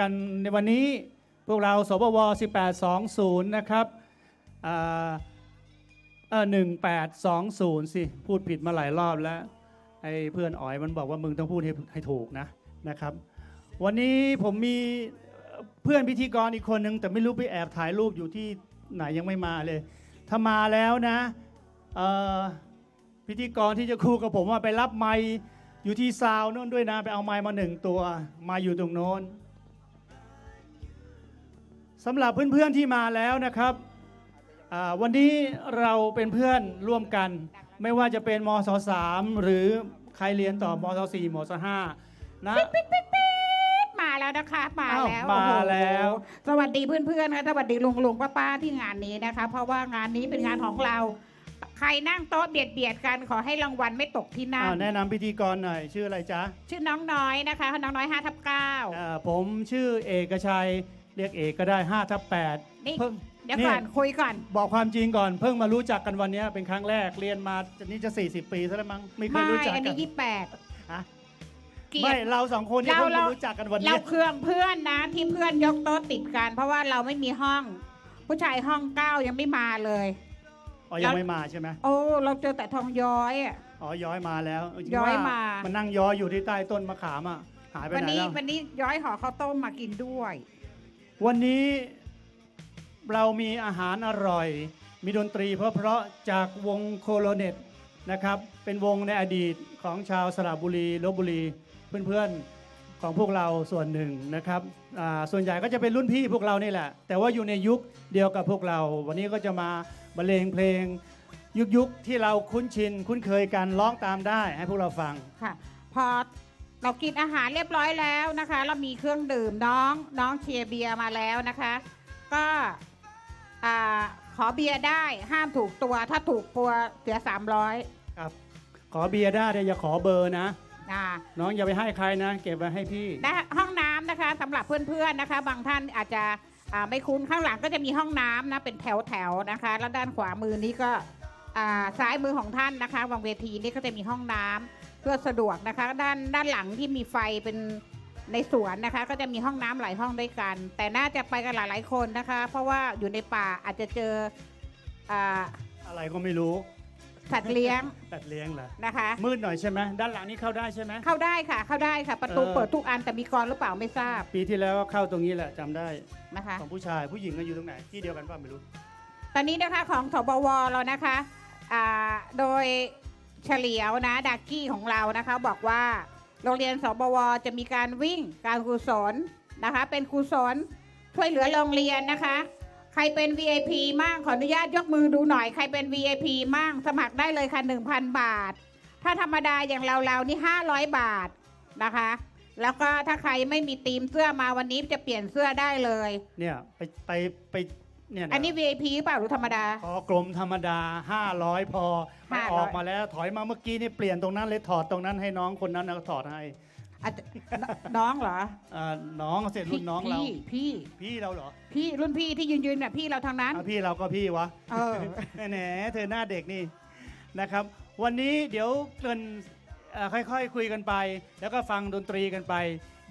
กันในวันนี้พวกเราสบว1820 นะครับอ่าเออ1820 สิ พูดผิดมาหลายรอบแล้ว ไอ้เพื่อนอ๋อยมันบอกว่ามึงต้องพูดให้ให้ถูกนะนะครับ วันนี้ผมมีเพื่อนพิธีกรอีกคนนึง แต่ไม่รู้ไปแอบถ่ายรูปอยู่ที่ไหนยังไม่มาเลย ถ้ามาแล้วนะเออพิธีกรที่จะคู่กับผมว่าไปรับไมค์อยู่ที่ซาวน์โน่นด้วยนะ ไปเอาไมค์มาหนึ่งตัว มาอยู่ตรงโน้น สำหรับเพื่อนๆที่มาแล้วนะครับอ่าวันนี้เราเป็นเพื่อนร่วมกัน ไม่ว่าจะเป็นมศ3หรือใครเรียนต่อมศ4มศ5นะมาแล้วนะคะมาอ้าวแล้วมาโอ้โหแล้ว สวัสดีเพื่อนๆค่ะสวัสดีลุงลุงป้าป้าๆที่งานนี้นะคะ เพราะว่างานนี้เป็นงานของเรา ใครนั่งโต๊ะเบียดเบียดๆกันขอให้รางวัลไม่ตกที่นั่อ้างวแนะนำพิธีกรหน่อยชื่ออะไรจ๊ะชื่อน้องน้อยนะคะน้องน้อยห้าทับเก้าอ่าผมชื่อเอกชัย เรียกเอกก็ได้5ทับนี่8เพิ่งเดี๋ยวก่อนคุยก่อน บอกความจริงก่อนเพิ่งมารู้จักกันวันนี้เป็นครั้งแรกเรียนมาจะนี่จะ 40 ปีซะแล้วมั้งไม่เคยไม่รู้จักอันกันี้นยี่แปดฮะเกียไม่รติเราสองคนเนี่ยเราเพิ่งมาเรารู้จักกันวันเรานี้เครื่องเพื่อนนะที่เพื่อนยกโต๊ะติดกัน เพราะว่าเราไม่มีห้อง ผู้ชายห้องเก้ายังไม่มาเลยอ๋อยังไม่มาใช่ไหมโอ้เราเจอแต่ทองย้อยอะอ๋อย้อยมาแล้วจริงๆย้อยว่มามันนั่งย้อยอยู่ที่ใต้ต้นมะขามอะหายไปวันไหนนี้แล้ววันนี้ย้อยห่อข้าวต้มมากินด้วย วันนี้เรามีอาหารอร่อย มีดนตรีเพราะๆจากวงโคโลเนตนะครับ เป็นวงในอดีตของชาวสระบุรีลบบุรี เพื่อนๆของพวกเราส่วนหนึ่งนะครับส่วนใหญ่ก็จะเป็นรุ่นพี่พวกเรานี่แหละ แต่ว่าอยู่ในยุคเดียวกับพวกเรา วันนี้ก็จะมาบรรเลงเพลง ยุคยุคๆที่เราคุ้นชิน คุ้นเคยกันร้องตามได้ให้พวกเราฟังค่ะพอ เรากินอาหารเรียบร้อยแล้วนะคะ เรามีเครื่องดื่มน้องน้องเชียร์เบียร์มาแล้วนะคะ ก็อ่าขอเบียร์ได้ห้ามถูกตัวถ้าถูกตัวเสีย300ครับ ขอเบียร์ได้แต่อย่าขอเบอร์นะนะน้องอย่าไปให้ใครนะ เก็บไว้ให้พี่และห้องน้ำนะคะสำหรับเพื่อนๆนะคะ บางท่านอาจจะอ่าไม่คุ้นข้างหลังก็จะมีห้องน้ำนะเป็นแถวๆนะคะ แล้วด้านขวามือนี้ก็อ่าซ้ายมือของท่านนะคะวางเวทีนี้ก็จะมีห้องน้ำ เพื่อสะดวกนะคะ ด้านด้านหลังที่มีไฟเป็นในสวนนะคะ ก็จะมีห้องน้ำหลายห้องด้วยกัน แต่น่าจะไปกันหลายๆคนนะคะ เพราะว่าอยู่ในป่าอาจจะเจออ่าอะไรก็ไม่รู้สัตว์เลี้ยงตัดเลี้ยงเหรอนะคะ มืดหน่อยใช่ไหมด้านหลังนี้เข้าได้ใช่ไหม เข้าได้ค่ะ เข้าได้ค่ะ ประตูเออ เปิดทุกอันแต่มีกรหรือเปล่าไม่ทราบปีที่แล้วก็เข้าตรงนี้แหละจำได้นะคะ ของผู้ชายผู้หญิงก็อยู่ตรงไหนที่เดียวกันป่ะไม่รู้ ตอนนี้นะคะของสบวเรานะคะอ่าโดย เฉลียวนะดักกี้ของเรานะคะบอกว่า โรงเรียนสบวจะมีการวิ่งการกุศลนะคะ เป็นกุศลช่วยเหลือโรงเรียนนะคะ ใครเป็น VIP มั่งขออนุญาตยกมือดูหน่อยใครเป็น VIP มั่งสมัครได้เลยค่ะ 1,000 บาท ถ้าธรรมดาอย่างเราเราๆนี่ 500 บาทนะคะ แล้วก็ถ้าใครไม่มีตีมเสื้อมาวันนี้จะเปลี่ยนเสื้อได้เลย เนี่ยไปไปไป เนี่ยะอันนี้ VIP เปล่าหรือธรรมดาพอกลมธรรมดา 500 พอไม่500 ออกมาแล้วถอยมาเมื่อกี้นี่เปลี่ยนตรงนั้นเลยถอดตรงนั้นให้น้องคนนั้นนะถอดให้อาจจะนน้องเหรออ่าน้องเสร็จรุ่นน้องเรา พี่พี่พี่เราเหรอพี่รุ่นพี่ที่ยืนยืนๆน่ะพี่เราทางนั้น อะพี่เราก็พี่วะ เออ แหนเธอหน้าเด็กนี่นะครับ วันนี้เดี๋ยวเกรินเอ่อค่อยๆคุยกันไป แล้วก็ฟังดนตรีกันไป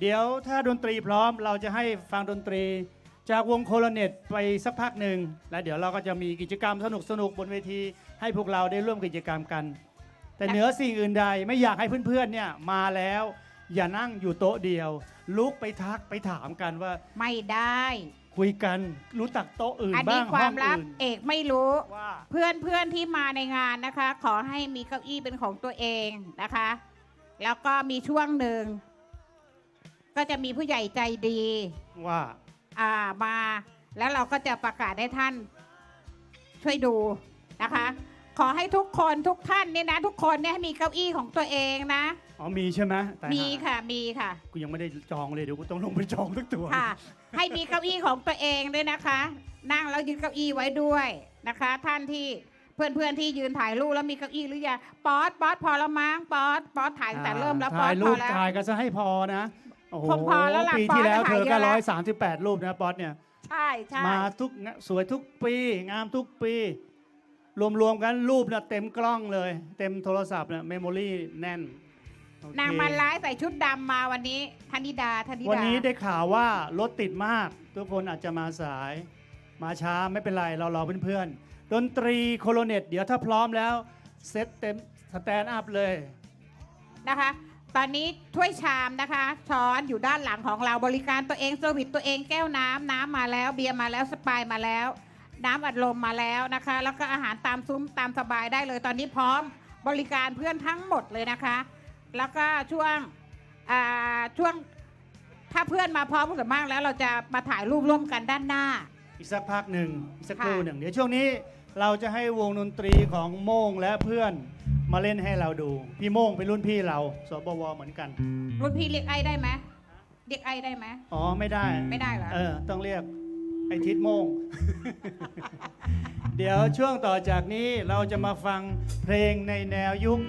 เดี๋ยวถ้าดนตรีพร้อมเราจะให้ฟังดนตรี จากวงโคโลเนตไปสักพักหนึ่งแล้วเดี๋ยวเราก็จะมีกิจกรรมสนุกๆบนเวที ให้พวกเราได้ร่วมกิจกรรมกัน แต่เหนือสิ่งอื่นใดไม่อยากให้เพื่อนๆเนี่ยมาแล้ว อย่านั่งอยู่โต๊ะเดียว ลุกไปทักไปถามกันว่า ไม่ได้คุยกันรู้ตักโต๊ะอื่นอันนี้บ้างคห้วาอมงลับอื่นเอกไม่รู้ ว่าเพื่อนเพื่อนที่มาในงานนะคะ ขอให้มีเก้าอี้เป็นของตัวเองนะคะ แล้วก็มีช่วงหนึ่ง ก็จะมีผู้ใหญ่ใจดี ว่า อ่ามาแล้วเราก็จะประกาศให้ท่านช่วยดูนะคะ ขอให้ทุกคนทุกท่านเนี่ยนะ ทุกคนเนี่ยให้มีเก้าอี้ของตัวเองนะ อ๋อมีใช่ไหมแต่มีหาค่ะมีค่ะ กูยังไม่ได้จองเลยเดี๋ยวกูต้องลงไปจองทุกตัวค่ะ ให้มีเก้าอี้ของตัวเองด้วยนะคะ นั่งแล้วยึดเก้าอี้ไว้ด้วยนะคะ ท่านที่เพื่อนๆที่ยืนถ่ายรูปแล้วมีเก้าอี้หรือยังป๊อตป๊อตพอละมั้งป๊อตป๊อตถ่ายตั้งแต่เริ่มแล้วป๊อถ่าตยพรูอปแล้วถ่ายกันซะให้พอนะ โอ้โหคงพอแล้วล่ะปีป๊อตที่แล้วถ่ายเธอเยก็อะแล้วร้อยสามสิบแปดรูปนะป๊อตเนี่ย ใช่ใช่มาทุกสวยทุกปีงามทุกปี รวมๆกันรูปนะเต็มกล้องเลย เต็มโทรศัพท์เนี่ยเมมโมรี่แน่นโอเคนางมาร้ายใส่ชุดดำมาวันนี้ธนิดาธนิดาวันนี้ได้ข่าวว่ารถติดมาก ทุกคนอาจจะมาสาย มาช้าไม่เป็นไรเรารอเพื่อนๆดนตรีโคโลเนตเดี๋ยวถ้าพร้อมแล้ว เซตเต็มสแตนด์อัพเลย นะคะ ตอนนี้ถ้วยชามนะคะ ช้อนอยู่ด้านหลังของเราบริการตัวเองเซอร์วิสตัวเองแก้วน้ำน้ำมาแล้ว เบียร์มาแล้วสปายมาแล้ว น้ำอัดลมมาแล้วนะคะ แล้วก็อาหารตามซุ้มตามสบายได้เลย ตอนนี้พร้อมบริการเพื่อนทั้งหมดเลยนะคะ แล้วก็ช่วงอ่าช่วงถ้าเพื่อนมาพร้อมส่วนมากแล้วเราจะมาถ่ายรูปร่วมกันด้านหน้า อีกสักพักหนึ่งอีกสักครู่ค่ะหนึ่งเดี๋ยวช่วงนี้เราจะให้วงดนตรีของโม่งและเพื่อน มาเล่นให้เราดู พี่โม่งเป็นรุ่นพี่เรา สบวเหมือนกัน รุ่นพี่เรียกไอ้ได้ไหมเรียกไอ้ได้ไหมอ๋อไม่ได้ไม่ได้เหรอเออต้องเรียกไอทิศโม่งเดี๋ยวช่วงต่อจากนี้เราจะมาฟังเพลงในแนวยุค 60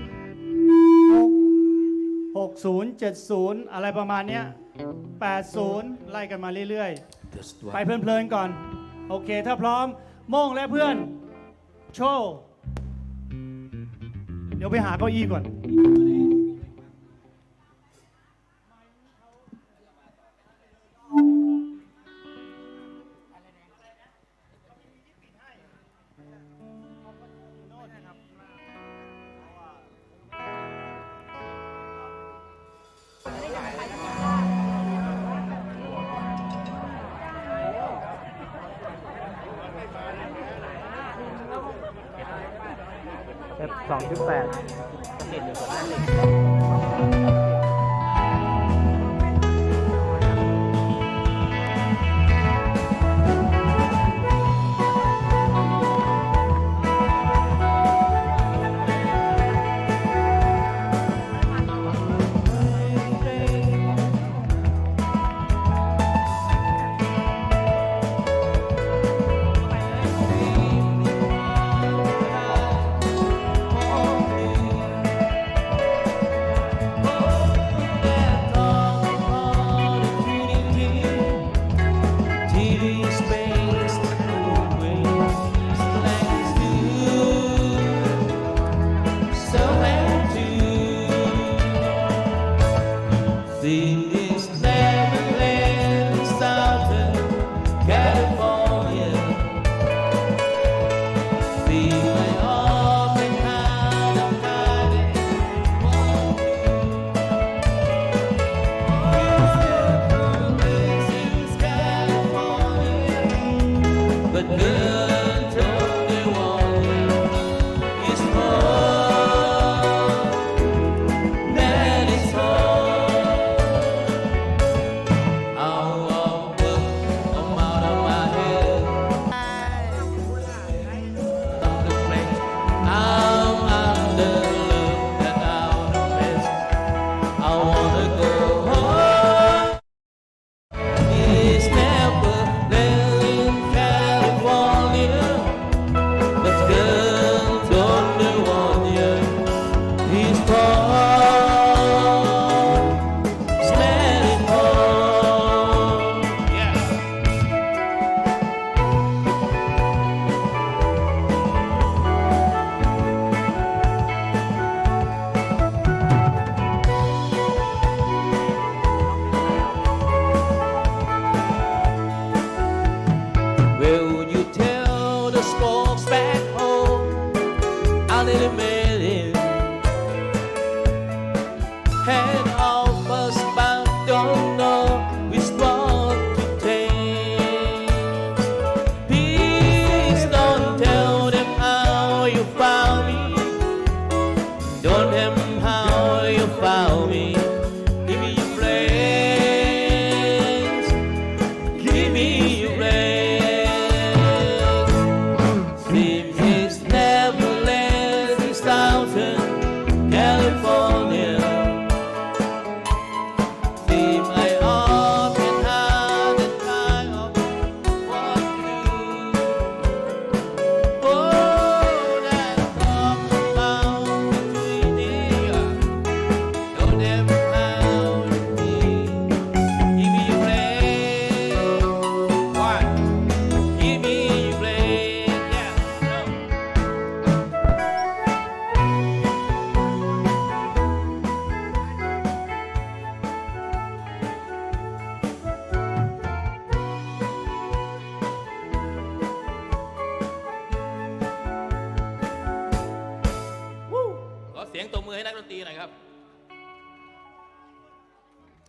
70 อะไรประมาณเนี้ย80 ไล่กันมาเรื่อยๆ ไปเพลินๆก่อน โอเคถ้าพร้อมโม่งและเพื่อน โชว์เดี๋ยวไปหาเก้าอี้ก่อน สองจุดแปด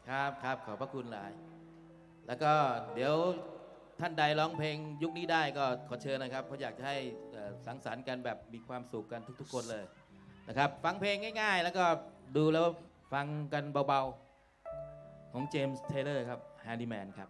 ครับครับขอบพระคุณหลาย แล้วก็เดี๋ยวท่านใดร้องเพลงยุคนี้ได้ก็ขอเชิญนะครับเพราะอยากจะให้สังสรรค์กันแบบมีความสุขกันทุก ๆ คนเลยนะครับ ฟังเพลงง่าย ๆ แล้วก็ดูแล้วฟังกันเบาๆ ของเจมส์เทเลอร์ครับแฮนดี้แมนครับ